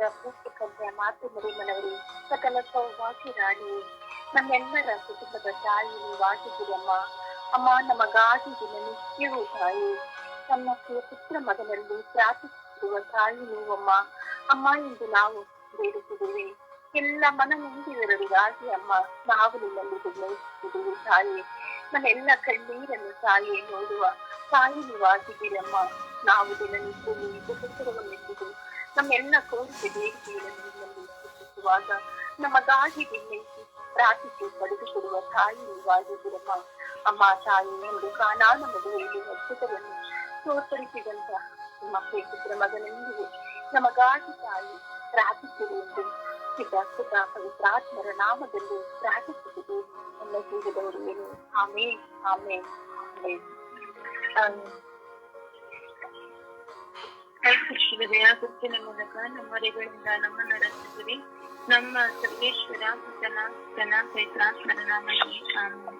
ಪರಿಶುದ್ಧ ಪುಸ್ತಕದ ಮಾತು ಮರಿಮನವರೇ. ಸಕಲ ಸೌಭಾಗ್ಯ ರಾಣಿ. ನಮ್ಮೆಲ್ಲರ ಕುಟುಂಬದ ತಾಯಿ ವಾಸಿಸಿದಮ್ಮ. ಅಮ್ಮ ದಿನ ನಿತ್ಯವೂ ತಾಯಿ ನಮ್ಮ ಪುತ್ರ ಮಗನಲ್ಲಿ ಪ್ರಾರ್ಥಿಸುವ ತಾಯಿ ನೀವಮ್ಮ. ಅಮ್ಮ ಎಂದು ನಾವು ಬೇಡುತ್ತಿದ್ದೇವೆ ಎಲ್ಲ ಮನ ಮುಂದಿರುವವರಿಗಾಗಿ ಅಮ್ಮ. ನಾವು ನಿಮ್ಮಲ್ಲಿ ಬೆಳೆಸುತ್ತಿದ್ದೇವೆ ತಾಯಿ. ನಮ್ಮೆಲ್ಲ ಕಣ್ಣೀರನ್ನು ತಾಯಿ ನೋಡುವ ತಾಯಿ ನೀವಾಗಿದ್ದೀರಮ್ಮ ನಾವು ದಿನನಿತ್ಯ ನೀವು ಪುಸ್ತಕವನ್ನೆಂದು ನಮ್ಮೆಲ್ಲ ಕೋರಿಕೆ ನಿಮ್ಮಲ್ಲಿ ನಮ್ಮ ನಮಗಾಗಿ ವಿನಯಿಸಿ ಪ್ರಾರ್ಥಿಸಿ ಪಡೆದುಕೊಡುವ ತಾಯಿ ನೀವಾಗಿದ್ದೀರಮ್ಮ ಅಮ್ಮ, ತಾಯಿ ಎಂದು ಕಾನಾನ ಮದುವೆಯಲ್ಲಿ ಅದ್ಭುತವನ್ನು ತೋರ್ಪಡಿಸಿದಂತ ನಿಮ್ಮ ಪ್ರೇಕ್ಷಕರ ಮಗನೆಂದಿಗೆ ನಮಗಾಗಿ ತಾಯಿ ಪ್ರಾರ್ಥಿಸಿರಿ ಎಂದು ಸಿದ್ಧಾರ್ಥಕ ಪವಿತ್ರಾತ್ಮರ ನಾಮದಲ್ಲಿ ಪ್ರಾರ್ಥಿಸುವುದು ನನ್ನ ಜೀವದವರು ಏನು? ಆಮೇ ಆಮೇ ಕೃಷ್ಣದಯ ಗುರುತಿನ ಮೂಲಕ ನಮ್ಮ ರೆಗಳಿಂದ ನಮ್ಮನ್ನು ರಕ್ಷಿಸಿರಿ ನಮ್ಮ ಸರ್ವೇಶ್ವರ ಪುತನ ತನ ಪವಿತ್ರಾತ್ಮರ ನಾಮದಲ್ಲಿ ಆಮೆನ್.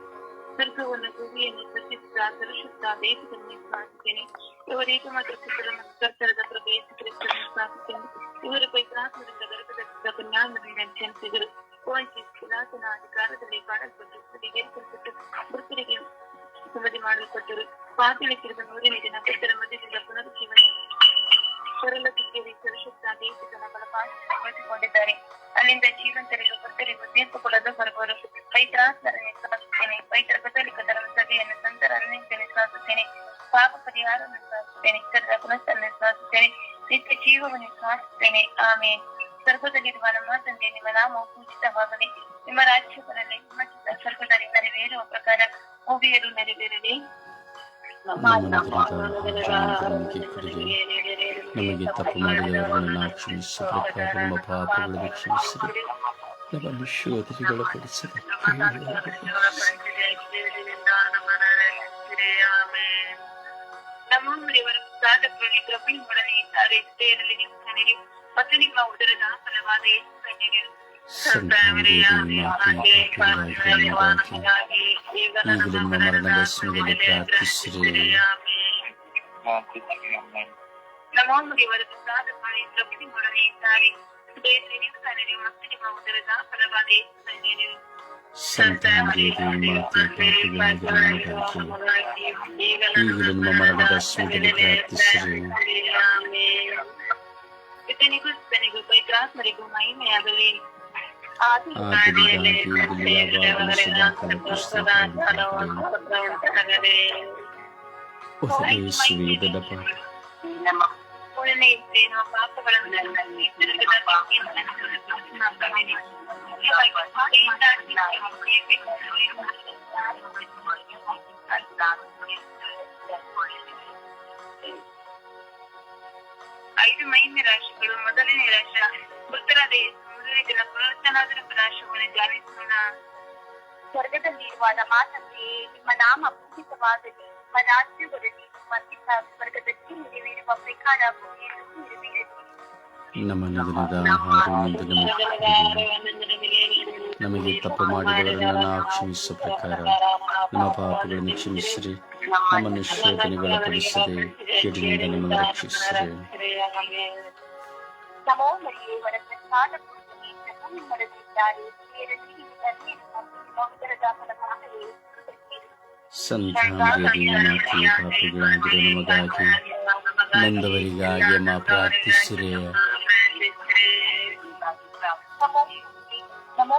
ಸ್ವರ್ಗವನ್ನು ಭೂಮಿಯನ್ನು ಸೃಷ್ಟಿಸಿದ ಪರಿಶುದ್ಧ ದೇಶದಲ್ಲಿ ಪ್ರಾರ್ಥಿಸುತ್ತೇನೆ ಇವರೀಗ ಮಾತ್ರ ಪುತ್ರನ ಕರ್ತರದ ಪ್ರಾರ್ಥಿಸುತ್ತೇನೆ ಇವರು ಪೈತ್ರಾತ್ಮರಿಂದ ಗರ್ಭದ ಕನ್ಯಾಮರಿಂದ ಜನಿಸಿದರು ಓಎನ್ಜಿಸ್ ಪುರಾತನ ಅಧಿಕಾರದಲ್ಲಿ ಕಾಣಲ್ಪಟ್ಟು ಸ್ಥಿರೀಕರಿಸಲ್ಪಟ್ಟು ಮೃತರಿಗೆ ಸಮಾಧಿ ಮಾಡಲ್ಪಟ್ಟರು ಪಾತಾಳಕ್ಕಿರುವ ನೂರಿನ ದಿನ ಕರ್ತರ ಮಧ್ಯದಿಂದ ಪುನರುಜ್ಜೀವನ ಸರಳ ದಿಗ್ಗಜ ಪರಿಶುದ್ಧ ದೇಶದ ಬಲಪಾಡಿಕೊಂಡಿದ್ದಾರೆ ಅಲ್ಲಿಂದ ಜೀವಂತರಿಗೂ ಭಕ್ತರಿಗೂ ತೀರ್ಪು ಕೊಡಲು ಬರುವರು ಪೈತ್ರಾತ್ಮರನ್ನು ಸಾಧಿಸುತ್ತೇನೆ ಪೈತ್ರ ಕಥೋಲಿಕ ಧರ್ಮ ಸಭೆಯನ್ನು ಸಂತರ ಅನ್ನಿಸ್ತೇನೆ ಸಾಧಿಸುತ್ತೇನೆ ಪಾಪ ಪರಿಹಾರವನ್ನು ಸಾಧಿಸುತ್ತೇನೆ ಸರ್ವ ಪುನಸ್ತನ್ನು ಸಾಧಿಸುತ್ತೇನೆ ನಿತ್ಯ ಜೀವವನ್ನು ಸಾಧಿಸುತ್ತೇನೆ ಆಮೇಲೆ ಸ್ವರ್ಗದಲ್ಲಿರುವ ನಮ್ಮ ತಂದೆ, ನಿಮ್ಮ ನಾಮವು ಪೂಜಿತವಾಗಲಿ. ನಿಮ್ಮ ರಾಜ್ಯಗಳಲ್ಲಿ ನಿಮ್ಮ ಸ್ವರ್ಗದಲ್ಲಿ ನೆರವೇರುವ ಪ್ರಕಾರ ಭೂಮಿಯಲ್ಲೂ ನೆರವೇರಲಿ. ನಮಗೆ ಕೊಡಿರಿ ನಮಗೆ ತಪ್ಪು ಮಾಡಿದವರನ್ನು ನಾವು ಕ್ಷಮಿಸುವ ಪ್ರಕಾರ ನಮ್ಮ ಪಾಪಗಳನ್ನು ಕ್ಷಮಿಸಿರಿ ನಮ್ಮನ್ನು ಶೋಧನೆಗಳ ಪಡಿಸಿರಿ ನಮ್ಮ ದೇವರ ಸಾಧಕರಲ್ಲಿ ಕೃಪೆಯೊಡನೆ ಇದ್ದಾರೆ ಸೇರಲಿ ನಿಮ್ಮ ಕನೆಗೆ ಮತ್ತು ನಿಮ್ಮ ಉದರದ ಫಲವಾದ ಯೇಸು ಕನ್ಯೆಗೆ ಈಗಲೂ ನಮ್ಮ ಮರಣದ ಸಮಯದಲ್ಲಿ ಪ್ರಾರ್ಥಿಸಿರಿ ನಮ್ಮ ದೇವರ ಸಾಧಕರಲ್ಲಿ ಕೃಪೆಯೊಡನೆ ಇದ್ದಾರೆ ಸೇರಲಿ ನಿಮ್ಮ ಕನೆಗೆ ಮತ್ತು ನಿಮ್ಮ ಉದರದ ಫಲವಾದ ಯೇಸು ಕನ್ಯೆಗೆ ಸಂತಾನದೇವಿ ಮಾತೆ ಪಾಪಿಗಳಾಗಿರುವ ನಮಗಾಗಿ ಈಗಲೂ ನಮ್ಮ ಮರಣದ ಸಮಯದಲ್ಲಿ ಪ್ರಾರ್ಥಿಸಿರಿ ಪಿತನಿಗೂ ಸುತನಿಗೂ ಪವಿತ್ರಾತ್ಮರಿಗೂ ಮಹಿಮೆಯಾಗಲಿ ಆದಿಯಾಗಿ ಈಗಲೂ ಯಾವಾಗಲೂ ಸದಾಕಾಲ ಹೊಸ ಯೇಸುವೆ ದೊಡ್ಡ ಪಾಪ ನಮ್ಮ ಮೂರನೇ ಇದ್ರೆ ನಮ್ಮ ಪಾಪಗಳನ್ನು ನನ್ನಲ್ಲಿ ತಿರುಗದ ಪಾಪಿಯನ್ನು ನಮ್ಮಲ್ಲಿ ಐದು ಮಹಿಮೆ ರಾಶಿಗಳು ಮೊದಲನೇ ರಾಶ ಮೃತರಾದ ಯೇಸು ಮೊದಲನೇ ದಿನ ಪುನರುತ್ಥಾನದ ರಾಶಿಯನ್ನು ಧ್ಯಾನಿಸೋಣ ಸ್ವರ್ಗದಲ್ಲಿರುವ ನಮ್ಮ ತಂದೆಯೇ ನಿಮ್ಮ ನಾಮ ಪೂಜಿತವಾಗಲಿ ನಿಮ್ಮ ರಾಜ್ಯ ಬರಲಿ ನಿಮ್ಮ ಚಿತ್ತ ಸ್ವರ್ಗದಲ್ಲಿ ನೆರವೇರುವ ಪ್ರಕಾರ ಭೂಮಿಯಲ್ಲೂ ನೆರವೇರಲಿ ನಮ್ಮ ನಿಧನದ ಆಹಾರವನ್ನು ನಮಗೆ ಕೊಡಿರಿ. ನಮಗೆ ತಪ್ಪು ಮಾಡಿದವರನ್ನು ನಾವು ಕ್ಷಮಿಸುವ ಪ್ರಕಾರ ನಮ್ಮ ಪಾಪಗಳನ್ನು ಕ್ಷಮಿಸಿರಿ ನಮ್ಮನ್ನು ಶೋಧನೆಗೊಳಪಡಿಸದೆ ಕೆಡಿನಿಂದ ನಮ್ಮನ್ನು ರಕ್ಷಿಸಿರಿ ನಮೋ ಮರಿಯೇ ವರ సంధ్యాగిరినాథులుగాకి నందవరిగాగే మా ప్రార్థిస్తురే నమో నమో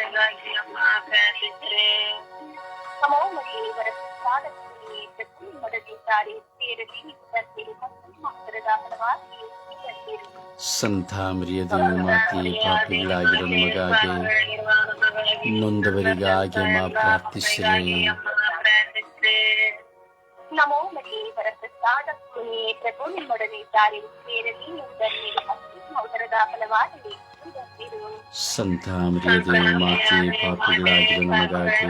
ಸಂತಾಮರಿಯದೇವಿ ಮಾತೆ ಪಾಪಿಗಳಾಗಿರೋ ನಮಗಾಗಿ ನೊಂದವರಿಗಾಗಿ ಮಾ ಪ್ರಾರ್ಥಿಸಿರಿ ನಮೋ ಮರಿಯೇ ವರ ಪ್ರಸಾದ ಪೂರ್ಣಿ ಪ್ರಭು ಸೇರಲಿ ನಿಮ್ಮ ಉದರದ ಫಲವಾದ ಯೇಸು ಧನ್ಯರು ಸಂತ ಮರಿಯದೇ ಮಾತೆ ಪಾಪಿಗಳಾಗಿರೋ ನಮಗಾಗಿ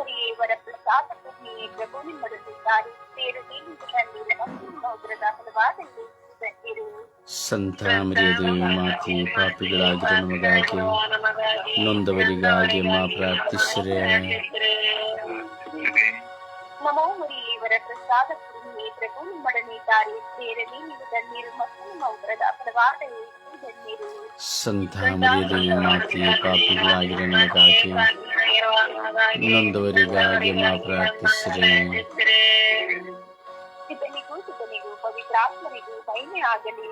ನಮೋ ಇವರ ವರ ಪ್ರಸಾದ ಪುರಿ ಪ್ರಭು ನಿಮ್ಮೊಡನಿದ್ದಾರೆ ಸೇರಲಿ ನೀವು ಧನ್ಯರು ಮತ್ತು ನಿಮ್ಮ ಉದರದ ಫಲವಾದ ಯೇಸು ಧನ್ಯರು ಸಂತ ಮರಿಯದೇ ಮಾತೆ ಪಾಪಿಗಳಾಗಿರೋ ನಮಗಾಗಿ ನೊಂದವರಿಗಾಗಿ ಮಾ ನಮೋ ಮರಿಯೇ ವರ ಪ್ರಸಾದ ಪುರಿ ಪ್ರಭು ನಿಮ್ಮೊಡನಿದ್ದಾರೆ ಸೇರಲಿ ನೀವು ಧನ್ಯರು ಮತ್ತು ನಿಮ್ಮ ಉದರದ ಫಲವಾದ ಯೇಸು ಧನ್ಯರು ಸಂತ ಮರಿಯದೇ ಮಾತೆ ಪಾಪಿಗಳಾಗಿರೋ ನಮಗಾಗಿ ನೊಂದವರಿಗಾಗಿ ಮಾ ಪ್ರಾರ್ಥಿಸಿರಿ ಸಿದ್ಧನಿಗೂ ಸುತನಿಗೂ ಪವಿತ್ರಾತ್ಮನಿಗೂ ಮಹಿಮೆ ಆಗಲಿ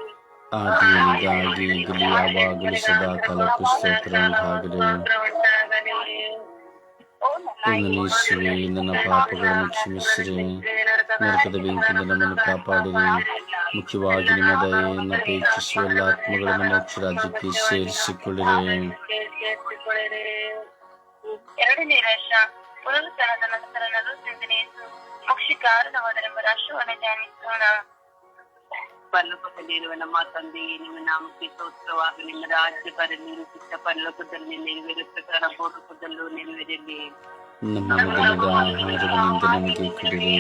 ಆದಿಯಾಗಿ ಈಗಲೂ ಯಾವಾಗಲೂ ಸದಾ ಕಾಲಕ್ಕೂ ಸ್ತೋತ್ರ ಉಂಟಾಗಲಿ ಓ ನನ್ನ ಯೇಸುವೆ ನನ್ನ ಪಾಪಗಳನ್ನು ಕ್ಷಮಿಸಿರಿ ನರಕದ ಬೆಂಕಿಯಿಂದ ನಮ್ಮನ್ನು ಕಾಪಾಡಿರಿ ಮುಖ್ಯವಾಗಿ ನಿಮ್ಮ ದಯೆಯನ್ನು ಅಪೇಕ್ಷಿಸುವ ಎಲ್ಲ ಆತ್ಮಗಳನ್ನು ಮೋಕ್ಷ ರಾಜ್ಯಕ್ಕೆ ಸೇರಿಸಿಕೊಳ್ಳಿರಿ ಎರಡನೇ ರಾಶ ಪುನರುತ್ಥಾನದ ನಂತರ ನಲವತ್ತೆಂಟನೇ ಮೋಕ್ಷ ಕಾರಣವಾದರೆಂಬ ರಾಷ್ಟ್ರವನ್ನು ಧ್ಯಾನಿಸೋಣ ಪರಲೋಕದಲ್ಲಿರುವ ನಮ್ಮ ತಂದೆಯೇ ನಿಮ್ಮ ನಾಮಕ್ಕೆ ಸ್ತೋತ್ರವಾಗಿ ನಿಮ್ಮ ರಾಜ್ಯ ಬರಲಿ ನಿಮ್ಮ ಚಿತ್ತ ಪರಲೋಕದಲ್ಲಿ ನೆರವೇರುವ ಪ್ರಕಾರ ಭೂಲೋಕದಲ್ಲೂ ನೆರವೇರಲಿ ನಮ್ಮ ಮೊದಲದ ಆಹಾರವನ್ನಿಂದ ನಮಗೆ ಕೊಡಿರಿ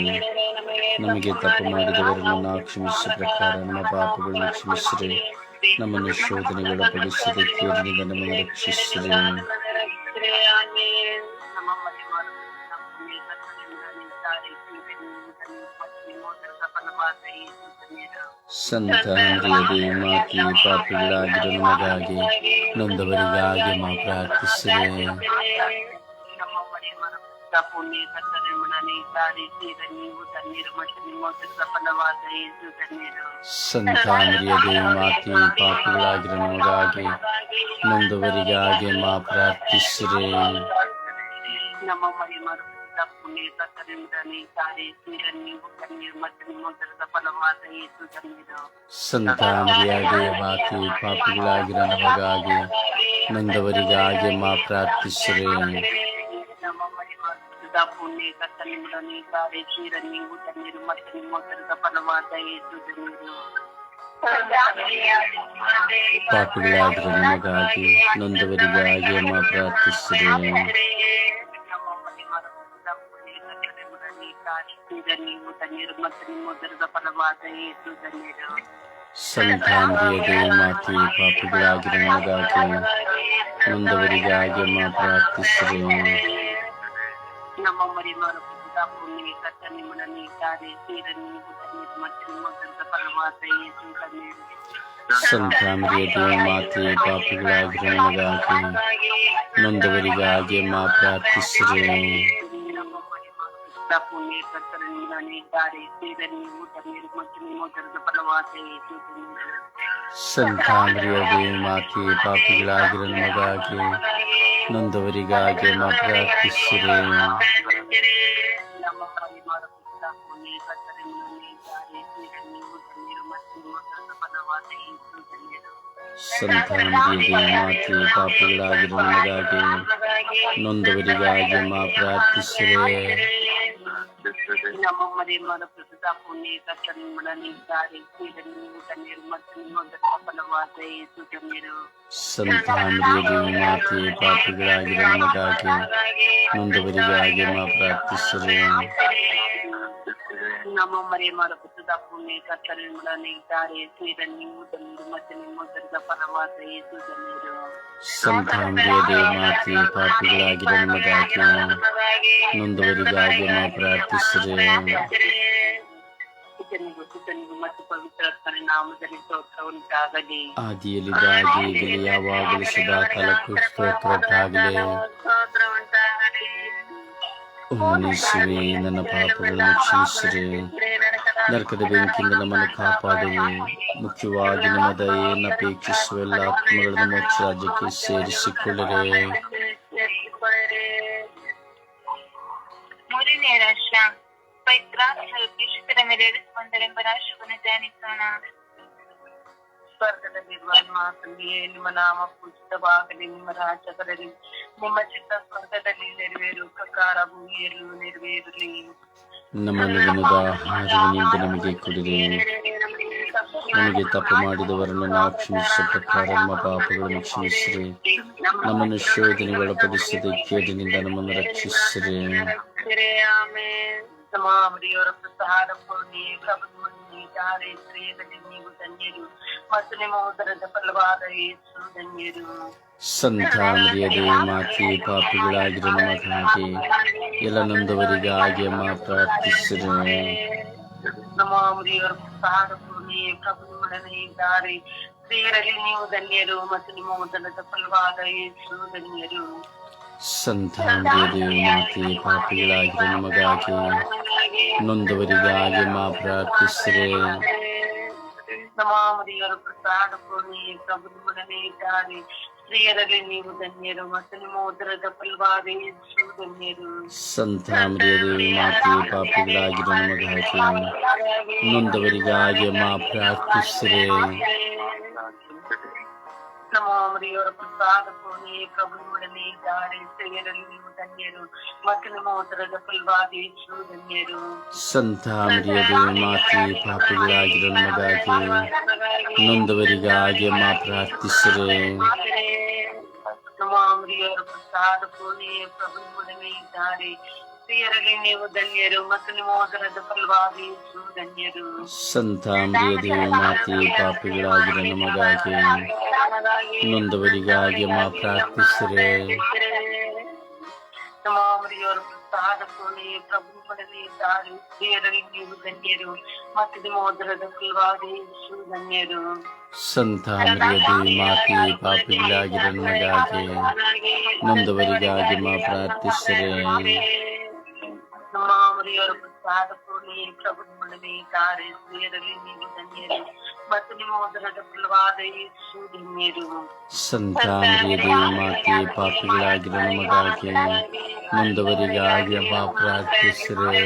ನಮಗೆ ತಪ್ಪು ಮಾಡಿದವರನ್ನು ನಾವು ಕ್ಷಮಿಸುವ ಪ್ರಕಾರ ನಮ್ಮ ಪಾಪಗಳನ್ನು ಕ್ಷಮಿಸಿರಿ ನಮ್ಮನ್ನು ಶೋಧನೆಗೊಳಪಡಿಸಿದ ಕೇರಿನಿಂದ ನಮ್ಮನ್ನು ರಕ್ಷಿಸಿರಿ ಸಂತ ಮರಿಯದೇ ಮಾತೆ ಪಾಪಿಗಳಾಗಿರೋ ನಮಗಾಗಿ ನೊಂದವರಿಗಾಗಿ ಮಾ ಪ್ರಾರ್ಥಿಸಿದೆ. ನಮ್ಮ ಮನೆ ಮಾಡುವ ಪುಣ್ಯ ಕರ್ತನಿಂದ ನಿಂತಾರೆ ನೀವು ಧನ್ಯರು ಮತ್ತು ನಿಮ್ಮ ಫಲವಾದ ಯೇಸು ಧನ್ಯರು ಸಂತ ಮರಿಯದೇ ಮಾತೆ ಪಾಪಿಗಳಾಗಿರೋ ನಮಗಾಗಿ ನೊಂದವರಿಗಾಗಿ ಮಾ ಪ್ರಾರ್ಥಿಸಿರಿ ನಮ್ಮ ಮನೆ नंदवरी करिमदने नंदवरी मा प्राप्ति श्रेय। नंदवरी करिमदने ಮರಿಯದೇ ಮಾತೆ ಪಾಪಿಗಳಾಗಿರೋ ನಮಗಾಗಿ ನೊಂದವರಿಗಾಗಿ ಪ್ರಾರ್ಥಿಸಿರಿ ನಮ್ಮ ಮರಿ ಮರುಕುತ್ತ ಪುಣ್ಯ ಕರ್ತನಿಂದ ನೀತಾರೆ ನೀವು ಕಣ್ಣೀರು ಮತ್ತು ಉದರದ ಫಲವಾದ ಯೇಸು ಧನ್ಯರು ಸಂತ ಮರಿಯದೇ ಮಾತೆ ಪಾಪಿಗಳಾಗಿರೋ ನಮಗಾಗಿ ನೊಂದವರಿಗಾಗಿ ಮಾ ಪ್ರಾರ್ಥಿಸಿರಿ ಧನ್ಯರು ಸಂತ ಮರಿಯದೇ ಮಾತೆ ಪಾಪಿಗಳಾಗಿರೋ ನಮಗಾಗಿ ನೊಂದವರಿಗಾಗಿ ಮಾ ಪ್ರಾರ್ಥಿಸಿರಿ ನಮ್ಮ ಮನೆ ಮರುಕುತ್ತ ಪುಣ್ಯ ಕರ್ತನಿಂದ ನೀತಾರೆ ನೀವು ಕಣ್ಣೀರು ಮತ್ತು ನಿಮ್ಮ ಉದರದ ಫಲವಾದ ಯೇಸು ಧನ್ಯರು ಸಂತ ಮರಿಯದೇ ಮಾತೆ ಪಾಪಿಗಳಾಗಿರೋ ನಮಗಾಗಿ ನೊಂದವರಿಗಾಗಿ ಮಾ ಪ್ರಾರ್ಥಿಸಿರಿ ನಮ್ಮ ಮನೆ ಮರುಕುತ್ತ ಪುಣ್ಯ ಕರ್ತನಿಂದ ನೀತಾರೆ ನೀವು ಕಣ್ಣೀರು ಮತ್ತು ನಿಮ್ಮ ಉದರದ ಫಲವಾದ ಯೇಸು ಧನ್ಯರು ಸಂತ ಮರಿಯದೇ ಮಾತೆ ಪಾಪಿಗಳಾಗಿರೋ ನಮಗಾಗಿ ನೊಂದವರಿಗಾಗಿ ಮಾ ಪ್ರಾರ್ಥಿಸಿರಿ ನಮ್ಮ ಮರೆ ಮಾಡುತ್ತ ಪುಣ್ಯ ಕರ್ತನಿಂದ ನೀತಾರೆ ನೀವು ಕಣ್ಣೀರು ಮತ್ತು ನಿಮ್ಮ ಉದರದ ಫಲವಾದ ಯೇಸು ಧನ್ಯರು ಸಂತಾಂಬ್ರಿಯದೇ ಮಾತೆ ಪಾಪಿಗಳಾಗಿರೋ ನಮಗಾಗಿ ನೊಂದವರಿಗಾಗಿ ನಾ ಪ್ರಾರ್ಥಿಸಿರಿ ಪಿತನಿಗೂ ಸುತನಿಗೂ ಮತ್ತು ಪವಿತ್ರಾತ್ಮನ ನಾಮದಲ್ಲಿ ಸ್ತೋತ್ರ ಉಂಟಾಗಲಿ ಆದಿಯಲ್ಲಿದ್ದಾಗಿ ಈಗಲೇ ಯಾವಾಗಲೂ ಸದಾ ಕಾಲಕ್ಕೂ ಸ್ತೋತ್ರವಾಗಲಿ ಸ್ತೋತ್ರ ಉಂಟಾಗಲಿ ಓಮನೇಶ್ವರಿ ನನ್ನ ಪಾಪಗಳನ್ನು ಕ್ಷಮಿಸಿರಿ ನರಕದ ಬೆಂಕಿಯಿಂದ ನಮ್ಮನ್ನು ಕಾಪಾಡಿ ಮುಖ್ಯವಾಗಿ ನಮ್ಮ ದಯೆಯನ್ನು ಅಪೇಕ್ಷಿಸುವ ಎಲ್ಲ ಆತ್ಮಗಳನ್ನು ಮೋಕ್ಷ ರಾಜ್ಯಕ್ಕೆ ಸೇರಿಸಿಕೊಳ್ಳಿರಿ ಮೂರನೇ ನಿಮ್ಮ ನಾಮ ಪೂಜಿತವಾಗಲಿ ನಿಮ್ಮ ರಾಜ್ಯ ನಿಮ್ಮ ಚಿತ್ತ ಸ್ವರ್ಗದಲ್ಲಿ ನೆರವೇರು ಪ್ರಕಾರ ಭೂಮಿಯಲ್ಲೂ ನೆರವೇರಲಿ ನಮ್ಮನ್ನು ದಿನದ ಆಹಾರವನ್ನಿಂದ ನಮಗೆ ಕೊಡಿರಿ ನಮಗೆ ತಪ್ಪು ಮಾಡಿದವರನ್ನು ನಾವು ಕ್ಷಮಿಸುವ ಪ್ರಕಾರ ನಮ್ಮ ಪಾಪಗಳನ್ನು ಕ್ಷಮಿಸಿರಿ ನಮ್ಮನ್ನು ಶೋಧನೆಗೆ ಒಳಪಡಿಸದೆ ಕೇಡಿನಿಂದ ನಮ್ಮನ್ನು ರಕ್ಷಿಸಿರಿ ಆಮೇಲೆ ನಮ್ಮ ಅವರಿಯವರ ಪ್ರಸಾದ ಪೂರ್ಣಿ ಪ್ರಭು ನೀತಾರೆ ಸ್ತ್ರೀಯರಲ್ಲಿ ನೀವು ಧನ್ಯರು ಸಂತಾಮರಿಯದೇ ಮಾತೆ ಪಾಪಿಗಳಾಗಿರೋ ನಮಗಾಗಿ ಎಲ್ಲ ನೊಂದವರಿಗಾಗಿ ಅಮ್ಮ ಪ್ರಾರ್ಥಿಸಿರಿ. ನಮ್ಮ ಪ್ರಸಾದ ಪೂರ್ಣಿ ಪ್ರಭು ನಿಮ್ಮೊಡನೆ ಇದ್ದಾರೆ ಸ್ತ್ರೀಯರಲ್ಲಿ ನೀವು ಧನ್ಯರು ಮತ್ತು ನಿಮ್ಮ ಉದರದ ಫಲವಾದ ಯೇಸು ಧನ್ಯರು ಸಂತಾಮರಿಯದೇ ಮಾತೆ ಪಾಪಿಗಳಾಗಿರೋ ನಮಗಾಗಿ ನೊಂದವರಿಗಾಗಿ ಅಮ್ಮ ಪ್ರಾರ್ಥಿಸಿರಿ. ನಮ್ಮ ಅವರಿಯವರ ಪ್ರಸಾದ ಪೂರ್ಣಿ ಪ್ರಭು ನಿಮ್ಮೊಡನೆ ಇದ್ದಾರೆ ಸ್ತ್ರೀಯರಲ್ಲಿ ನೀವು ಧನ್ಯರು ಮತ್ತು ನಿಮ್ಮ ಉದರದ ಫಲವಾದ ಯೇಸು ಧನ್ಯರು ಸಂತಾಮರಿಯದೇ ಮಾತೆ ಪಾಪಿಗಳಾಗಿರೋ ನಮಗಾಗಿ ನೊಂದವರಿಗಾಗಿ ಅಮ್ಮ ಪ್ರಾರ್ಥಿಸಿರಿ ನಮ್ಮ ಅವರಿಯವರ ಪ್ರಸಾದ ಪೂರ್ಣಿ ಪ್ರಭು ನಿಮ್ಮೊಡನೆ ಇದ್ದಾರೆ ಸ್ತ್ರೀಯರಲ್ಲಿ ನೀವು ಧನ್ಯರು ಮತ್ತು ನಿಮ್ಮ ಉದರದ ಫಲವಾದ ಯೇಸು ಧನ್ಯರು ಸಂತಾಮರಿಯದೇ ಮಾತೆ ಪಾಪಿಗಳಾಗಿರೋ ನಮಗಾಗಿ ನೊಂದವರಿಗಾಗಿ ಅಮ್ಮ ಪ್ರಾರ್ಥಿಸಿರಿ ನಮ್ಮ ಅವರಿಯವರ ಪ್ರಸಾದ ಪೂರ್ಣಿ ಪ್ರಭು ನಿಮ್ಮೊಡನೆ ಇದ್ದಾರೆ ಸ್ತ್ರೀಯರಲ್ಲಿ ನೀವು ಧನ್ಯರು ಮತ್ತು ನಿಮ್ಮ ಉದರದ ಫಲವಾದ ಯೇಸು ಧನ್ಯರು ಸಂತಾಮರಿಯದೇ ಮಾತೆ ಪಾಪಿಗಳಾಗಿರೋ ನಮಗಾಗಿ ನೊಂದವರಿಗಾಗಿ ಅಮ್ಮ ಪ್ರಾರ್ಥಿಸಿರಿ ನಮ್ಮ ಅವರಿಯವರ ಪ್ರಸಾದ ಪೂರ್ಣಿ ಪ್ರಭು ನಿಮ್ಮೊಡನೆ ಇದ್ದಾರೆ ಸ್ತ್ರೀಯರಲ್ಲಿ ನೀವು ಧನ್ಯರು ಮತ್ತು ನಿಮ್ಮ ಉದರದ ಫಲವಾದ ಯೇಸು ಧನ್ಯರು ಸಂತಾಮರಿಯದೇ ಮಾತೆ ಪಾಪಿಗಳಾಗಿರೋ ನಮಗಾಗಿ ನೊಂದವರಿಗಾಗಿ ಅಮ್ಮ ಪ್ರಾರ್ಥಿಸಿರಿ ನಮ್ಮ ಅವರಿಯವರ ಪ್ರಸಾದ ಪೂರ್ಣಿ ಪ್ರಭು ನಿಮ್ಮೊಡನೆ ಇದ್ದಾರೆ ಸ್ತ್ರೀಯರಲ್ಲಿ ನೀವು ಧನ್ಯರು ಮತ್ತು ನಿಮ್ಮ ಉದರದ ಫಲವಾದ ಯೇಸು ಧನ್ಯರು ಸಂತಾಮರಿಯದೇ ಮಾತೆ ಪಾಪಿಗಳಾಗಿರೋ ನಮಗಾಗಿ ನೊಂದವರಿಗಾಗಿ ಅಮ್ಮ ಪ್ರಾರ್ಥಿಸಿರಿ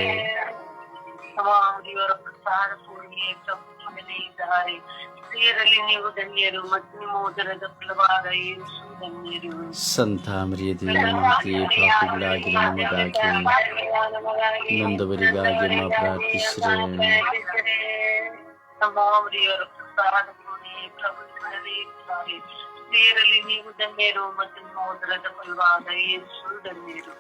ನಮ್ಮ ಅವರಿಯವರ ಪ್ರಸಾದ ಪೂರ್ಣಿ ಪ್ರಭು ನಿಮ್ಮೊಡನೆ ಇದ್ದಾರೆ ಸ್ತ್ರೀಯರಲ್ಲಿ ನೀವು ಧನ್ಯರು ಮತ್ತು ನಿಮ್ಮ ಉದರದ ಫಲವಾದ ಯೇಸು ಧನ್ಯರು ಸಂತಾಮರಿಯದೇ ಮಾತೆ ಪಾಪಿಗಳಾಗಿರೋ ನಮಗಾಗಿ ನೊಂದವರಿಗಾಗಿ ಅಮ್ಮ ಪ್ರಾರ್ಥಿಸಿರಿ ನಮ್ಮ ಅವರಿಯವರ ಪ್ರಸಾದ ಪೂರ್ಣಿ ಪ್ರಭು ನಿಮ್ಮೊಡನೆ ಇದ್ದಾರೆ ಸ್ತ್ರೀಯರಲ್ಲಿ ನೀವು ಧನ್ಯರು ಮತ್ತು ನಿಮ್ಮ ಉದರದ ಫಲವಾದ ಯೇಸು ಧನ್ಯರು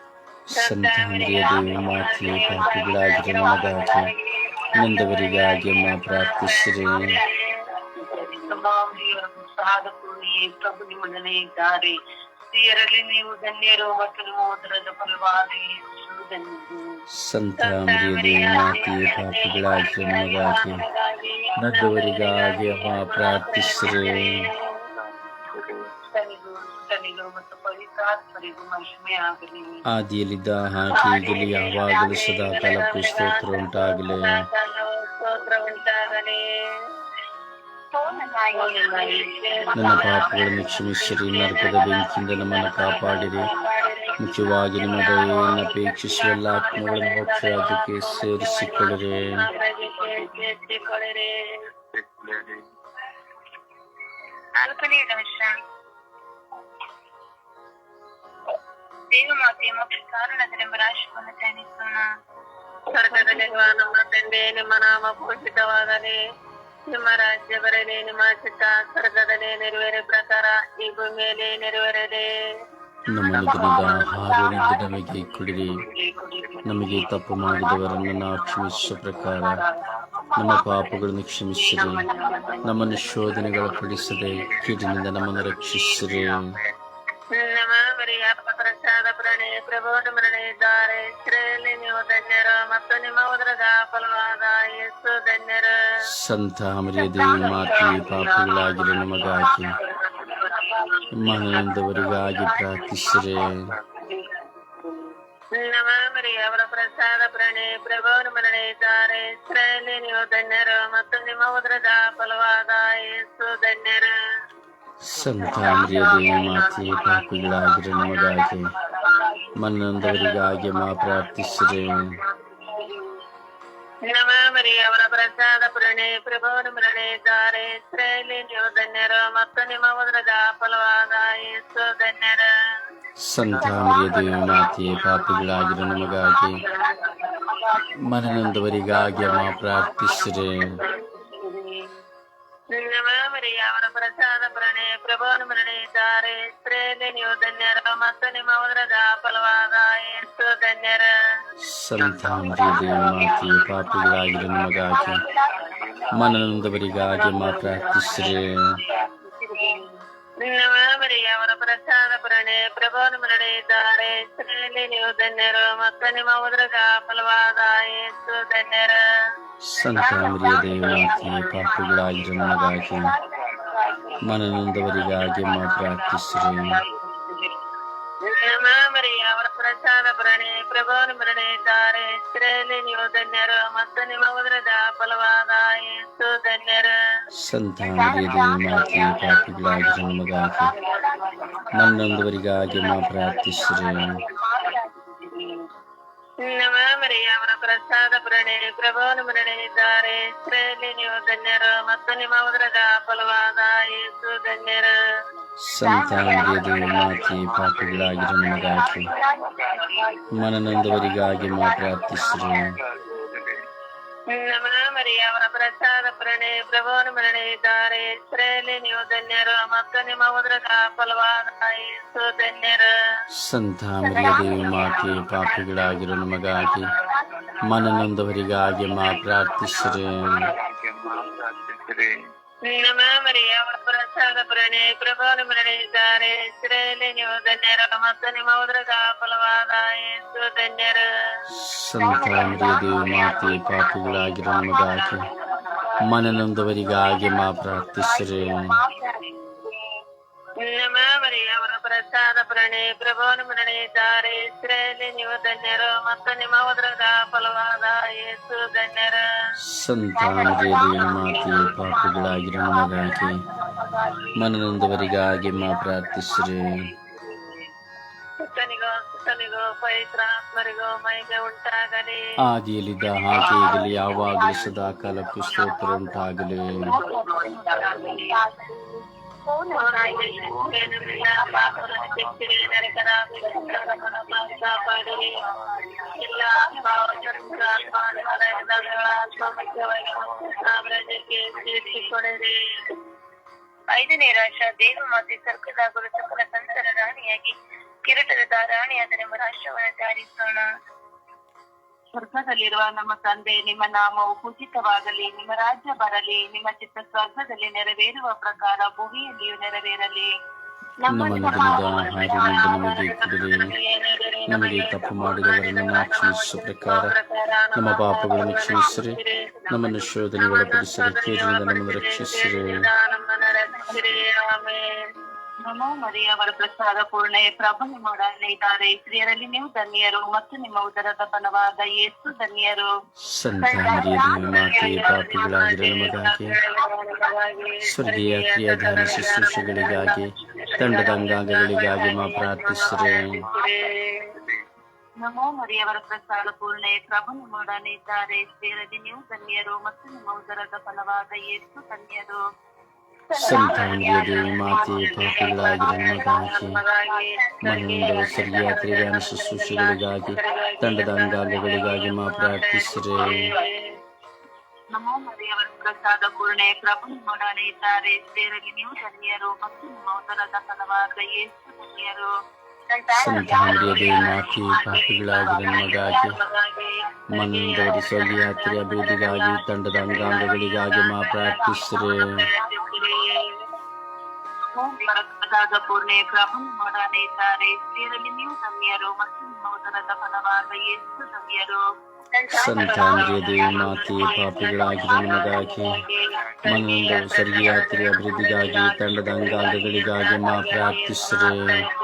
ಸಂತಾಮರಿಯದೇ ಮಾತೆ ಪಾಪಿಗಳಾಗಿರೋ ನಮಗಾಗಿ ನೊಂದವರಿಗಾಗಿ ಅಮ್ಮ ಪ್ರಾರ್ಥಿಸಿರಿ ನಮ್ಮ ಅವರಿಯವರ ಪ್ರಸಾದ ಪೂರ್ಣಿ ಪ್ರಭು ನಿಮ್ಮೊಡನೆ ಇದ್ದಾರೆ ಸ್ತ್ರೀಯರಲ್ಲಿ ನೀವು ಧನ್ಯರು ಮತ್ತು ನಿಮ್ಮ ಉದರದ ಫಲವಾದ ಯೇಸು ಧನ್ಯರು ಸಂತಾಮರಿಯದೇ ಮಾತೆ ಪಾಪಿಗಳಾಗಿರೋ ನಮಗಾಗಿ ನೊಂದವರಿಗಾಗಿ ಅಮ್ಮ ಪ್ರಾರ್ಥಿಸಿರಿ ಆದಿಯಲ್ಲಿದ್ದ ಹಾಗೆ ಈಗಲೂ ಯಾವಾಗಲೂ ಸದಾ ಕಾಲಕ್ಕೂ ಸ್ತೋತ್ರ ಉಂಟಾಗಲಿ. ನನ್ನ ಪಾಪಗಳನ್ನು ಕ್ಷಮಿಸಿರಿ ನರಕದ ಬೆಂಕಿಯಿಂದ ನಮ್ಮನ್ನು ಕಾಪಾಡಿರಿ. ಮುಖ್ಯವಾಗಿ ನಿಮ್ಮ ದಯೆಯನ್ನು ಅಪೇಕ್ಷಿಸುವ ಎಲ್ಲ ಆತ್ಮಗಳನ್ನು ಮೋಕ್ಷ ಸೇರಿಸಿಕೊಳ್ಳಿರಿ. ನಾಲ್ಕನೇ ದೇವಮಾತೆಯ ಮೋಕ್ಷ ಕಾರಣದರೆಂಬ ರಾಷ್ಟ್ರವನ್ನು ಧ್ಯಾನಿಸೋಣ ಸ್ವರ್ಗದಲ್ಲಿರುವ ನಮ್ಮ ತಂದೆ ನಿಮ್ಮ ನಾಮ ಪೂಜಿತವಾಗಲಿ ನಿಮ್ಮ ರಾಜ್ಯ ಬರಲಿ ನಿಮ್ಮ ಚಿತ್ತ ಸ್ವರ್ಗದಲ್ಲಿ ನೆರವೇರ ಪ್ರಕಾರ ಈ ಭೂಮಿಯಲ್ಲಿ ನೆರವೇರಲಿ. ನಮ್ಮ ದಿನದ ಆಹಾರವೆಂದು ನಮಗೆ ಕೊಡಿರಿ. ನಮಗೆ ತಪ್ಪು ಮಾಡಿದವರನ್ನು ನಾವು ಕ್ಷಮಿಸುವ ಪ್ರಕಾರ ನಮ್ಮ ಪಾಪಗಳನ್ನು ಕ್ಷಮಿಸಿರಿ. ನಮ್ಮನ್ನು ಶೋಧನೆಗಳ ಪಡಿಸದೆ ಕೀಡಿನಿಂದ ನಮ್ಮನ್ನು ರಕ್ಷಿಸಿರಿ. ನಮ. ಮರಿಯ ಪ್ರಸಾದ ಪ್ರಣಿ ಪ್ರಭು ಮರಣಿದ್ದಾರೆ ಇಸ್ರೇಲಿ ನೀವು ಧನ್ಯರು ಮತ್ತು ನಿಮ್ಮ ಉದರದ ಫಲವಾದ ಯೇಸು ಧನ್ಯರು ಸಂತ ಮರಿಯ ದೇವಿ ಮಾತೆ ಪಾಪಿಗಳಾಗಿರೋ ನಮಗಾಗಿ ಮನೆಯೊಂದವರಿಗಾಗಿ ಪ್ರಾರ್ಥಿಸಿರೆ. ನಮ. ಮರಿಯ ಅವರ ಪ್ರಸಾದ ಪ್ರಣಿ ಪ್ರಭು ಮರಣಿದ್ದಾರೆ ಇಸ್ರೇಲಿ ನೀವು ಧನ್ಯರು ಮತ್ತು ನಿಮ್ಮ ಉದರದ ಫಲವಾದ ಯೇಸು ಧನ್ಯರು ಸಂತ ಮರಿಯ ದೇವಿ ಮಾತೆ ಪಾಪಿಗಳಾಗಿರೋ ನಮಗಾಗಿ ಮನೆಯೊಂದವರಿಗಾಗಿ ಮಾ ಪ್ರಾರ್ಥಿಸಿರೆ ನಮ ಮರಿಯ ಅವರ ಪ್ರಸಾದ ಪ್ರಣೆ ಪ್ರಭು ನಿಮ್ಮೊಡನೆ ಇದ್ದಾರೆ ಸ್ತ್ರೀಯಲ್ಲಿ ನೀವು ಧನ್ಯರು ಮತ್ತು ನಿಮ್ಮ ಉದರದ ಫಲವಾದ ಯೇಸು ಧನ್ಯರು ಸಂತ ಮರಿಯ ದೇವಿ ಮಾತೆ ಪಾಪಿಗಳಾಗಿರೋ ನಮಗಾಗಿ ಮನೆಯೊಂದವರಿಗಾಗಿ ಮಾ ಪ್ರಾರ್ಥಿಸಿರೆ ನಮ ಮರಿಯ ಅವರ ಪ್ರಸಾದ ಪ್ರಣೆ ಪ್ರಭು ನಿಮ್ಮೊಡನೆ ಇದ್ದಾರೆ ಸ್ತ್ರೀಯಲ್ಲಿ ನೀವು ಧನ್ಯರು ಮತ್ತು ನಿಮ್ಮ ಉದರದ ಫಲವಾದ ಯೇಸು ಧನ್ಯರು ಸಂತ ಮರಿಯ ದೇವಿ ಮಾತೆ ಪಾಪಿಗಳಾಗಿರೋ ನಮಗಾಗಿ ಮನೆಯೊಂದವರಿಗಾಗಿ ಮಾ ಪ್ರಾರ್ಥಿಸಿರೆ ನಮ ಮರಿಯ ಅವರ ಪ್ರಸಾದ ಪ್ರಣೆ ಪ್ರಭು ನಿಮ್ಮೊಡನೆ ಇದ್ದಾರೆ ಸ್ತ್ರೀಯಲ್ಲಿ ನೀವು ಧನ್ಯರು ಮತ್ತು ನಿಮ್ಮ ಉದರದ ಫಲವಾದ ಯೇಸು ಧನ್ಯರು ಸಂತ ಮರಿಯ ದೇವಿ ಮಾತೆ ಪಾಪಿಗಳಾಗಿರೋ ನಮಗಾಗಿ ಮನೆಯೊಂದವರಿಗಾಗಿ ಮಾ ಪ್ರಾರ್ಥಿಸಿರೆ ನಮ ಮರಿಯ ಅವರ ಪ್ರಸಾದ ಪ್ರಾಣಿ ಪ್ರಭು ಇದ್ದಾರೆ ಸ್ತ್ರೀಯಲ್ಲಿ ನೀವು ಧನ್ಯರು. ಮತ್ತು ನಿಮ್ಮ ಉದರದ ಫಲವಾದ ಯೇಸು ಧನ್ಯರು. ಸಂತ ಮರಿಯ ದೇವಿ ಮಾತೆ ನಮಗಾಗಿ ಮನೆಯೊಂದವರಿಗಾಗಿ ಮಾ ನಮ ಮರಿಯ ಅವರ ಪ್ರಸಾದ ಪ್ರಣೆ ಪ್ರಭು ನಿಮ್ಮೊಡನೆ ಇದ್ದಾರೆ ಸ್ತ್ರೀಯಲ್ಲಿ ನೀವು ಧನ್ಯರು ಮತ್ತು ನಿಮ್ಮ ಉದರದ ಫಲವಾದ ಯೇಸು ಧನ್ಯರು. ಸಂತ ಮರಿಯ ದೇವಿ ಮಾತೆ ಪಾಪಿಗಳಾಗಿರೋ ನಮಗಾಗಿ ಮನನೊಂದವರಿಗಾಗಿ ಮಾತ್ರ ಅವರ ಪ್ರಸಾದ ಪ್ರಣೆ ಪ್ರಭುವನ ನಿಮ್ಮೊಡನೆ ಇದ್ದಾರೆ ಸ್ತ್ರೀಯಲ್ಲಿ ನೀವು ಧನ್ಯರು ಮತ್ತು ನಿಮ್ಮ ಉದರದ ಫಲವಾದ ಯೇಸು ಧನ್ಯರು. ಸಂತ ಮರಿಯ ದೇವಿ ಮಾತೆ ಪಾಪಿಗಳಾಗಿರೋ ನಮಗಾಗಿ. ಮನನೊಂದವರಿಗಾಗಿ ಮಾ ಪ್ರಾರ್ಥಿಸಿರೆ. ನಮ ಮರಿಯ ಪ್ರಸಾದ ಪ್ರಣೆ ಪ್ರಭಾನು ಇದ್ದಾರೆ ಸ್ತ್ರೀಯಲ್ಲಿ ನೀವು ಧನ್ಯರು ಮತ್ತು ನಿಮ್ಮ ಉದರದ ಫಲವಾದ ಸಂತ ಮಾತೆ ಪಾಪಿಗಳಾಗಿರೋ ಮನನೊಂದವರಿಗಾಗಿ ಮಾ ಪ್ರಾರ್ಥಿಸಿರೆ. ಮರಿಯ ಅವರ ಪ್ರಸಾದ ಪ್ರಣಿ ಪ್ರಭು ನಿಮ್ಮೊಡನೆ ಇಸ್ರೇಲಿ ನೀವು ಧನ್ಯರು ಮತ್ತು ನಿಮ್ಮ ಉದ್ರದ ಫಲವಾದ ಯೇಸು ಧನ್ಯರ. ಸಂತಾನ ಮಾತೆ ಪಾಪಿಗಳಾಗಿರೋ ನಮಗಾಗಿ. ಮನನೊಂದವರಿಗಾಗಿ ಮಾ ಪ್ರಾರ್ಥಿಸಿರೆ. ಆದಿಯಲ್ಲಿದ್ದ ಹಾಗೆ ಈಗಲೇ ಯಾವಾಗಲೂ ಸದಾ ಕಾಲಕ್ಕೂ ಸ್ತೋತ್ರ ಉಂಟಾಗಲಿ. ಐದನೇ ರಾಶ ದೇವ ಮಾತೆ ಸರ್ಕದಾಗುವ ಸಕಲ ಸಂತರ ರಾಣಿಯಾಗಿ ಕಿರೀಟದ ರಾಣಿಯಾದ ನಮ್ಮ ರಾಷ್ಟ್ರವನ್ನು ಧಾರಿಸೋಣ ಸ್ವರ್ಗದಲ್ಲಿರುವ ನಮ್ಮ ತಂದೆ ನಿಮ್ಮ ನಾಮವು ಪೂಜಿತವಾಗಲಿ ನಿಮ್ಮ ರಾಜ್ಯ ಬರಲಿ ನಿಮ್ಮ ಚಿತ್ತ ಸ್ವರ್ಗದಲ್ಲಿ ನೆರವೇರುವ ಪ್ರಕಾರ ಭೂಮಿಯಲ್ಲಿಯೂ ನೆರವೇರಲಿ ನಮ್ಮ ದಿನದ ಆಹಾರದಿಂದ ನಮಗೆ ತಪ್ಪು ಮಾಡಿದವರನ್ನು ಕ್ಷಮಿಸುವ ಪ್ರಕಾರ ನಮ್ಮ ಪಾಪಗಳನ್ನು ಕ್ಷಮಿಸಿರಿ ನಮ್ಮನ್ನು ಶೋಧನೆ ಒಳಪಡಿಸಿರಿ ಕೀರಿನಿಂದ ನಮ್ಮನ್ನು ರಕ್ಷಿಸಿರಿ ನಮ್ಮನ್ನು ನಮೋ ಮರಿಯವರ ಪ್ರಸಾದ ಪೂರ್ಣೆ ಪ್ರಭು ನಿಮ್ಮೊಡನೆ ಇದ್ದಾರೆ. ಸ್ತ್ರೀಯರಲ್ಲಿ ನೀವು ಧನ್ಯರು ಮತ್ತು ನಿಮ್ಮ ಉದರದ ಫಲವಾದ ಯೇಸು ಧನ್ಯರು. ಸ್ವರ್ಗೀಯ ಕ್ರಿಯಾಧಾರ ಶುಶ್ರೂಷೆಗಳಿಗಾಗಿ ತಂಡದ ಅಂಗಾಂಗಗಳಿಗಾಗಿ ಮಾ ಪ್ರಾರ್ಥಿಸಿರಿ. ನಮೋ ಮರಿಯವರ ಪ್ರಸಾದ ಪೂರ್ಣೆ ಪ್ರಭು ನಿಮ್ಮೊಡನೆ ಇದ್ದಾರೆ. ಸ್ತ್ರೀಯರಲ್ಲಿ ನೀವು ಧನ್ಯರು ಮತ್ತು ನಿಮ್ಮ ಉದರದ ಫಲವಾದ ಯೇಸು ಧನ್ಯರು. ಸಂತ ಮರಿಯ ದೇವಿ ಮಾತೆ, ಪಾಪಿಗಳಾಗಿ ನಮಗಾಗಿ ಮನೆಯಿಂದ ಕ್ರಿಯಾಧಾರ ಶುಶ್ರೂಷೆಗಳಿಗಾಗಿ ತಂಡದ ಅಂಗಾಂಗಗಳಿಗಾಗಿ ಮಾ ಪ್ರಾರ್ಥಿಸಿರಿ. ನಮೋ ಮರಿಯವರ ಪ್ರಸಾದ ಪೂರ್ಣೆ, ಪ್ರಭು ನಿಮ್ಮೊಡನೆ ಇದ್ದಾರೆ. ಸ್ತ್ರೀಯರಲ್ಲಿ ನೀವು ಧನ್ಯರು ಮತ್ತು ನಿಮ್ಮ ಉದರದ ಫಲವಾದ ಧನ್ಯರು. ಸಂತ ಮರಿಯ ದೇವಿ ಮಾತೆ ಪಾಪಿಗಳಾಗಿರೋ ನಮಗಾಗಿ ಮನೆಯಿಂದ ಸ್ವರ್ಗೀಯ ಯಾತ್ರೆಯ ಬೇದಿಗಾಗಿ ತಂಡದ ಅಂಗಾಂಗಗಳಿಗಾಗಿ ಮಾ ಪ್ರಾರ್ಥಿಸಿರಿ ಪ್ರಸಾದ ಪೂರ್ಣೆ ಪ್ರಭು ನಿಮ್ಮೊಡನೆ ಇದ್ದಾರೆ ಸ್ತ್ರೀಯರಲ್ಲಿ ನೀವು ಧನ್ಯರು ಮತ್ತು ನಿಮ್ಮ ಉದರದ ಫಲವಾದ ಯೇಸು ಧನ್ಯರು ಸಂತಾನರಿಯ ದೇವಿ ಮಾತೆ ಪಾಪಿಗಳಾಗಿರೋ ನಮಗಾಗಿ ಮನನೊಂದು ಸ್ವರ್ಗೀಯಾತ್ರಿ ಅಭಿವೃದ್ಧಿಗಾಗಿ ತಂಡದ ಅಂಗಾಂಗಗಳಿಗಾಗಿ ಮಾ ಪ್ರಾರ್ಥಿಸಿರೆ ನಮೋ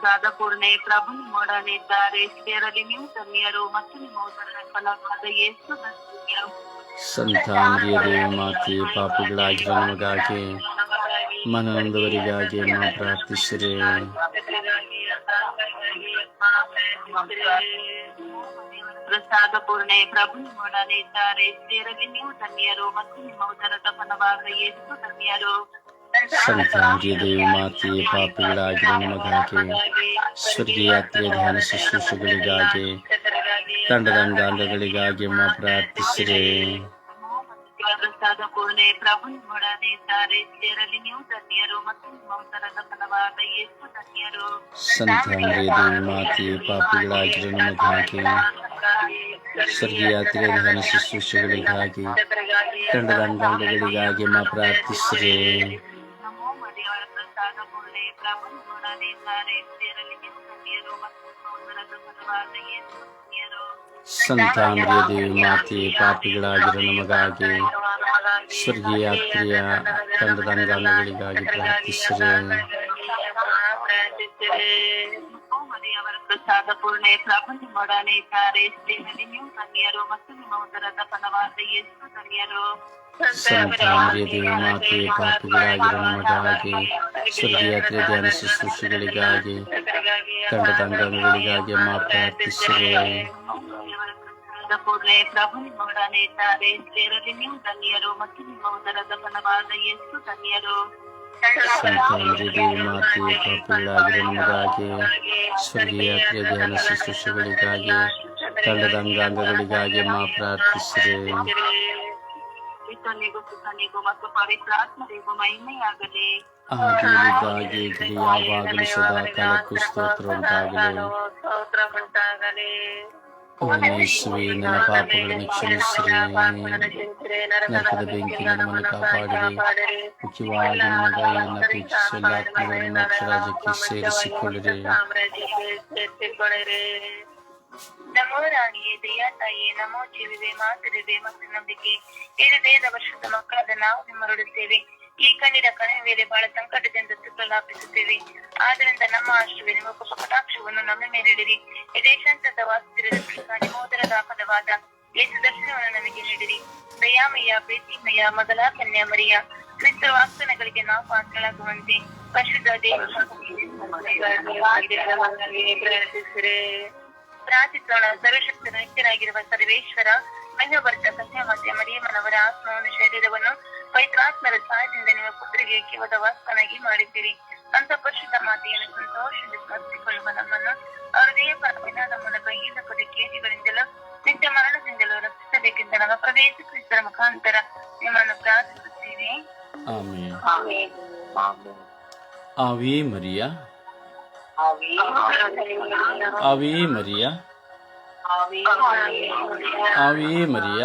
ಪ್ರಸಾದ ಪೂರ್ಣೆ ಪ್ರಭು ನಿಮ್ಮೊಡನೆ ಇದ್ದಾರೆ ಸ್ತ್ರೀಯರಲ್ಲಿ ನೀವು ಧನ್ಯರು ಮತ್ತು ನಿಮ್ಮ ಉದರದ ಫಲವಾದ ಯೇಸು ಧನ್ಯರು ಸಂತಾನರಿಯ ದೇವಿ ಮಾತೆ ಪಾಪಿಗಳಾಗಿರೋ ನಮಗಾಗಿ ಮನನೊಂದವರಿಗಾಗಿ ಪ್ರಾರ್ಥಿಸಿರೆ. ಪ್ರಸಾದ ಪೂರ್ಣೆ ಪ್ರಭು ನಿಮ್ಮೊಡನೆ ಇದ್ದಾರೆ ಸ್ತ್ರೀಯರಲ್ಲಿ ನೀವು ಧನ್ಯರು ಮತ್ತು ನಿಮ್ಮ ಉದರದ ಫಲವಾದ ಯೇಸು ಧನ್ಯರು ಸಂತಾನರಿಯ ದೇವಿ ಮಾತೆ ಪಾಪಿಗಳಾಗಿರೋ ನಮಗಾಗಿ ಸ್ವರ್ಗೀಯಾತ್ರಿಯ ಧ್ಯಾನ ಶುಶ್ರೂಷೆಗಳಿಗಾಗಿ ತಂಡದ ಅಂಗಾಂಗಗಳಿಗಾಗಿ ಮಾ ಪ್ರಾರ್ಥಿಸಿರೆ ಪ್ರಸಾದ ಪೂರ್ಣೆ ಪ್ರಭು ನಿಮ್ಮೊಡನೆ ಇದ್ದಾರೆ ಸ್ತ್ರೀಯರಲ್ಲಿ ನೀವು ಧನ್ಯರು ಮತ್ತು ನಿಮ್ಮ ಉದರದ ಫಲವಾದ ಯೇಸು ಧನ್ಯರು ಸಂತಾನರಿಯ ದೇವಿ ಮಾತೆ ಪಾಪಿಗಳಾಗಿರೋ ನಮಗಾಗಿ ಸ್ವರ್ಗೀಯಾತ್ರಿಯ ಧ್ಯಾನ ಶುಶ್ರೂಷೆಗಳಿಗಾಗಿ ತಂಡದ ಅಂಗಾಂಗಗಳಿಗಾಗಿ ಮಾ ಪ್ರಾರ್ಥಿಸಿರೆ ಸಂತಾನರಿಯ ದೇವಿ ಮಾತೆ ಪಾಪಿಗಳಾಗಿರೋ ನಮಗಾಗಿ ಸ್ವರ್ಗೀಯಾತ್ರಿಯ ತಂಡದ ಅಂಗಾಂಗಗಳಿಗಾಗಿ ಪ್ರಾರ್ಥಿಸಿರೆ. ಮರಿಯವರ ಪ್ರಸಾದ ಪೂರ್ಣೆ ಪ್ರಭು ನಿಮ್ಮೊಡನೆ ಇದ್ದಾರೆ ಸ್ತ್ರೀಯರಲ್ಲಿ ನೀವು ಧನ್ಯರು ಮತ್ತು ನಿಮ್ಮ ಉದರದ ಫಲವಾದ ಯೇಸು ಧನ್ಯರು ಸಂತಾನರಿಯ ದೇವಿ ಮಾತೆ ಪಾಪಿಗಳಾಗಿರೋ ನಮಗಾಗಿ ಸ್ವರ್ಗೀಯಾತ್ರಿಯ ಧ್ಯಾನ ಶುಶ್ರೂಷೆಗಳಿಗಾಗಿ ತಂಡದ ಅಂಗಾಂಗಗಳಿಗಾಗಿ ಮಾ ಪ್ರಾರ್ಥಿಸಿರೆ ಪೂರ್ಣೆ ಪ್ರಭು ನಿಮ್ಮೊಡನೆ ಇದ್ದಾರೆ ಸ್ತ್ರೀಯರಲ್ಲಿ ನೀವು ಧನ್ಯರು ಮತ್ತು ನಿಮ್ಮ ಉದರದ ಫಲವಾದ ಯೇಸು ಧನ್ಯರು ಸಂತಾನರಿಯ ದೇವಿ ಮಾತೆ ಪಾಪಿಗಳಾಗಿರೋ ನಮಗಾಗಿ ಸ್ವರ್ಗೀಯಾತ್ರಿಯ ಧ್ಯಾನ ಶುಶ್ರೂಷೆಗಳಿಗಾಗಿ ತಂಡದ ಅಂಗಾಂಗಗಳಿಗಾಗಿ ಮಾ ಪ್ರಾರ್ಥಿಸಿರೆ ಪಿತನಿಗೂ ಸುತನಿಗೂ ಮತ್ತು ಪವಿತ್ರ ಆತ್ಮರಿಗೂ ಮಹಿಮೆಯಾಗಲಿ ಆದಿಯಲ್ಲಿದ್ದಾಗೆ ಈಗಲೂ ಯಾವಾಗಲೂ ಸದಾ ಕಾಲಕ್ಕೂ ಸ್ತೋತ್ರ ಉಂಟಾಗಲಿ ಸ್ತೋತ್ರ ಉಂಟಾಗಲಿ ಓ ಯೇಸುವೆ ನನ್ನ ಪಾಪಗಳನ್ನು ಕ್ಷಮಿಸಿರಿ ನರಕದ ಬೆಂಕಿ ನಮ್ಮನ್ನು ಕಾಪಾಡಿರಿ ಮುಖ್ಯವಾಗಿ ನಿಮಗೆ ನನ್ನ ಪ್ರೀತಿಸಲ್ಲ ಆತ್ಮಗಳನ್ನು ಅಕ್ಷರಾಜಕ್ಕೆ ಸೇರಿಸಿಕೊಳ್ಳಿರಿ ಸಾಮ್ರಾಜ್ಯಕ್ಕೆ ಸೇರಿಸಿಕೊಳ್ಳಿರಿ ನಮೋ ರಾಣಿಯೇ ದಯಾ ತಾಯಿಯೇ ನಮೋ ಜೀವಿವೆ ಮಾತರಿವೆ ಮತ್ತು ನಂಬಿಕೆ ಏಳು ದೇಹದ ವರ್ಷದ ಮಕ್ಕಳಾದ ನಾವು ನಿಮ್ಮರಡುತ್ತೇವೆ ಈ ಕಣ್ಣಿನ ಕಣಿವೆ ಮೇಲೆ ಬಹಳ ಸಂಕಟದಿಂದ ಸುತ್ತಲಾಪಿಸುತ್ತೇವೆ ಆದ್ದರಿಂದ ನಮ್ಮ ಆಶ್ರಯ, ನಿಮ್ಮ ಕಟಾಕ್ಷವನ್ನು ನಮ್ಮ ಮೇಲಿಡಿರಿ ಈ ದೇಶಾಂತದ ವಾಸುತ್ತಿರುವ ನಿಮೋದರದ ಪದವಾದ ಯೇಸು ದರ್ಶನವನ್ನು ನಮಗೆ ನೀಡಿರಿ. ದಯಾಮಯ್ಯ ಪ್ರೀತಿಮಯ ಮೊದಲ ಕನ್ಯಾ ಮರಿಯ, ಕ್ರಿಸ್ತ ವಾಸ್ತನಗಳಿಗೆ ನಾವು ಪಾತ್ರರಾಗುವಂತೆ ಪರಿಶುದ್ಧ ದೇವರು ಪ್ರಾರ್ಥಿಸೋಣ. ಸರ್ವಶಕ್ತ ನಿತ್ಯನಾಗಿರುವ ಸರ್ವೇಶ್ವರ, ಮಹಿಮಭರ್ತ ಕನ್ಯಾಮತೆ ಮರಿಯಮ್ಮನವರ ಆತ್ಮವನ್ನು, ಶರೀರವನ್ನು ಪವಿತ್ರಾತ್ಮರ ಸಹಾಯದಿಂದ ನಿಮ್ಮ ಪುತ್ರಿಗೆ ಕೇವಲ ವಾಸ್ತನಾಗಿ ಮಾಡಿದ್ದೀರಿ. ಅಂತ ಪರಿಶುದ್ಧ ಮಾತೆಯನ್ನು ಸಂತೋಷದಿಂದ ಸ್ಮರಿಸಿಕೊಳ್ಳುವ ನಮ್ಮನ್ನು ಅವರ ದೇವರ ಮೂಲಕ ಈ ಲೋಕದ ಕೇಟಿಗಳಿಂದಲೂ ನಿತ್ಯ ಮರಣದಿಂದಲೂ ರಕ್ಷಿಸಬೇಕೆಂದು ನಮ್ಮ ಪ್ರವೇಶ ಕ್ರಿಸ್ತರ ಮುಖಾಂತರ ನಿಮ್ಮನ್ನು ಪ್ರಾರ್ಥಿಸುತ್ತೇವೆ ಆಮೇಲೆ ಆಮೆನ್. ಆಮೆನ್. ಆವಿ ಮರಿಯ. ಆವಿ ಮರಿಯ.